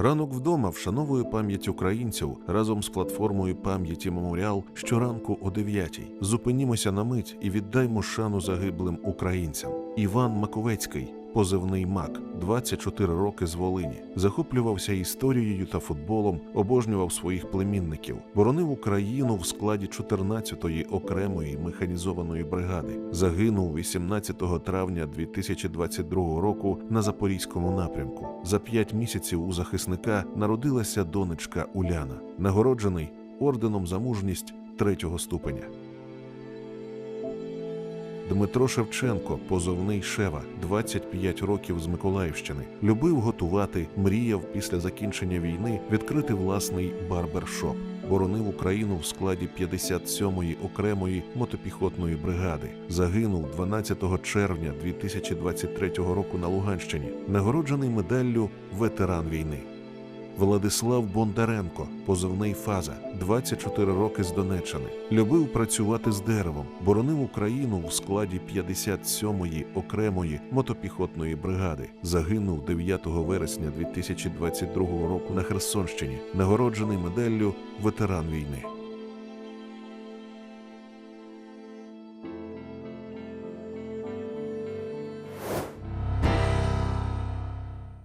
Ранок вдома вшановує пам'ять українців разом з платформою пам'яті Меморіал щоранку о 9 Зупинімося на мить і віддаймо шану загиблим українцям. Іван Маковецький, позивний Мак, 24 роки з Волині, захоплювався історією та футболом, обожнював своїх племінників, боронив Україну в складі 14-ї окремої механізованої бригади. Загинув 18 травня 2022 року на запорізькому напрямку. За п'ять місяців у захисника народилася донечка Уляна, нагороджений орденом за мужність третього ступеня. Дмитро Шевченко, позовний Шева, 25 років з Миколаївщини, любив готувати, мріяв після закінчення війни відкрити власний барбершоп. Боронив Україну в складі 57-ї окремої мотопіхотної бригади. Загинув 12 червня 2023 року на Луганщині, нагороджений медаллю ветеран війни. Владислав Бондаренко, позивний Фаза, 24 роки з Донеччини. Любив працювати з деревом, боронив Україну в складі 57-ї окремої мотопіхотної бригади. Загинув 9 вересня 2022 року на Херсонщині, нагороджений медаллю ветеран війни.